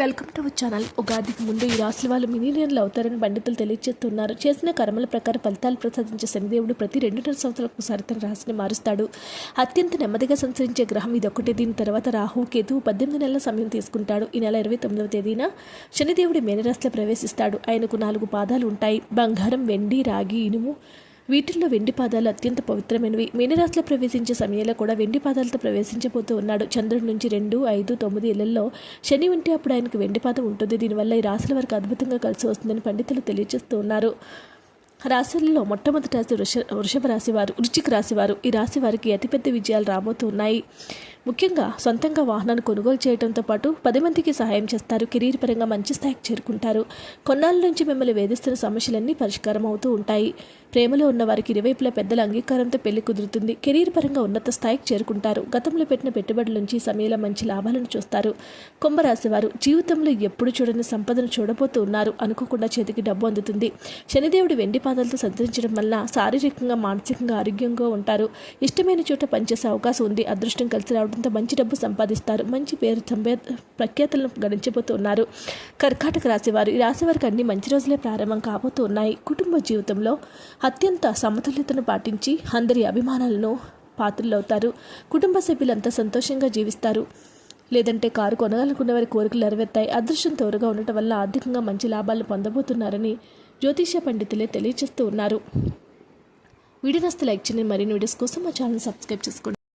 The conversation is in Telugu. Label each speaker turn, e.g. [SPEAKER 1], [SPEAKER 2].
[SPEAKER 1] Welcome to our channel. ఉగాదికి ముందు ఈ రాశుల వాళ్ళు మిలీనియన్లు అవుతారని పండితులు తెలియజేస్తున్నారు చేసిన కర్మల ప్రకారం ఫలితాలు ప్రసాదించే శనిదేవుడు ప్రతి రెండున్నర సంవత్సరాలకు ఒకసారి తన రాశిని మారుస్తాడు. అత్యంత నెమ్మదిగా సంచరించే గ్రహం ఇది ఒకటి దీని తర్వాత రాహు కేతువు పద్దెనిమిది నెలల సమయం తీసుకుంటాడు. ఈ నెల ఇరవై తొమ్మిదవ తేదీన శనిదేవుడు మేనరాశిలో ప్రవేశిస్తాడు. ఆయనకు నాలుగు పాదాలు ఉంటాయి. బంగారం వెండి రాగి ఇనుము వీటిల్లో వెండి పాదాలు అత్యంత పవిత్రమైనవి. మీనరాశిలో ప్రవేశించే సమయంలో కూడా వెండి పాదాలతో ప్రవేశించబోతూ ఉన్నాడు చంద్రుడి నుంచి రెండు ఐదు తొమ్మిది ఇళ్ళలో శని ఉంటే అప్పుడు ఆయనకు వెండి పాదం ఉంటుంది. దీనివల్ల ఈ రాశుల వారికి అద్భుతంగా కలిసి వస్తుందని పండితులు తెలియజేస్తూ ఉన్నారు రాశులలో మొట్టమొదటి రాశి వృష వృషభ రాశివారు వృశ్చిక రాశివారు. ఈ రాశి వారికి అతిపెద్ద విజయాలు రాబోతున్నాయి. ముఖ్యంగా సొంతంగా వాహనాన్ని కొనుగోలు చేయడంతో పాటు పది మందికి సహాయం చేస్తారు. కెరీర్ పరంగా మంచి స్థాయికి చేరుకుంటారు. కొన్నాళ్ళ నుంచి మిమ్మల్ని వేధిస్తున్న సమస్యలన్నీ పరిష్కారం అవుతూ ఉంటాయి. ప్రేమలో ఉన్న వారికి ఇరువైపులా పెద్దల అంగీకారంతో పెళ్ళి కుదురుతుంది. కెరీర్ పరంగా ఉన్నత స్థాయికి చేరుకుంటారు. గతంలో పెట్టిన పెట్టుబడుల నుంచి సమయంలో మంచి లాభాలను చూస్తారు. కుంభరాశివారు జీవితంలో ఎప్పుడు చూడని సంపదను చూడబోతూ ఉన్నారు. అనుకోకుండా చేతికి డబ్బు అందుతుంది. శనిదేవుడు వెండి పాదాలతో సంతరించడం వల్ల శారీరకంగా మానసికంగా ఆరోగ్యంగా ఉంటారు. ఇష్టమైన చోట పనిచేసే అవకాశం ఉంది. అదృష్టం కలిసి రావడం రావడంతో మంచి డబ్బు సంపాదిస్తారు. మంచి పేరు సంపే ప్రఖ్యాతులను గడించబోతున్నారు కర్కాటక రాశివారు ఈ రాశి వారికి అన్ని మంచి రోజులే ప్రారంభం కాబోతూ ఉన్నాయి కుటుంబ జీవితంలో అత్యంత సమతుల్యతను పాటించి అందరి అభిమానాలను పాత్రలవుతారు. కుటుంబ సభ్యులంతా సంతోషంగా జీవిస్తారు. లేదంటే కారు కొనాలనుకున్న వారి కోరికలు నెరవేర్తాయి. అదృష్టం తోరుగా ఉండటం వల్ల ఆర్థికంగా మంచి లాభాలు పొందబోతున్నారని జ్యోతిష పండితులే తెలియజేస్తూ ఉన్నారు. వీడియో నస్తే లైక్ చేయండి. మరిన్ని వీడియోస్ కోసం మా ఛానల్ సబ్స్క్రైబ్ చేసుకోండి.